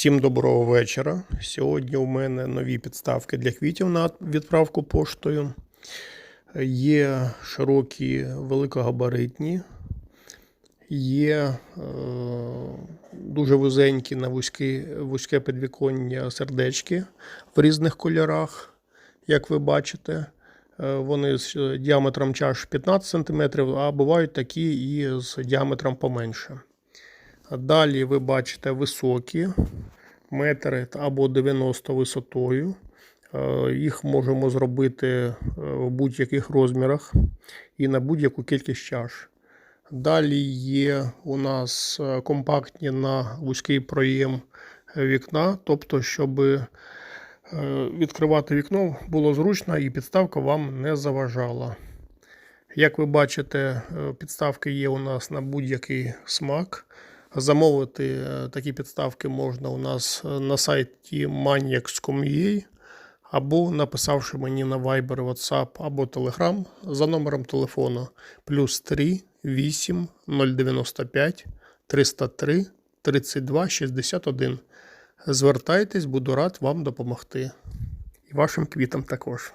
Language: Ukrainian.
Всім доброго вечора. Сьогодні у мене нові підставки для квітів на відправку поштою. Є широкі великогабаритні, є е, дуже вузенькі на вузькі, вузьке підвіконня сердечки в різних кольорах, як ви бачите. Е, Вони з діаметром чаш 15 см, а бувають такі і з діаметром поменше. Далі ви бачите високі метри або 90 висотою. Е, Їх можемо зробити е, в будь-яких розмірах і на будь-яку кількість чаш. Далі є у нас е, компактні на вузький проєм вікна, тобто, щоб відкривати вікно було зручно і підставка вам не заважала. Як ви бачите, підставки є у нас на будь-який смак. Замовити е, такі підставки можна у нас е, на сайті maniacs.com.ua або написавши мені на Viber, WhatsApp або Telegram за номером телефону плюс 3 8 095 303 32 61. Звертайтесь, буду рад вам допомогти. І вашим квітам також.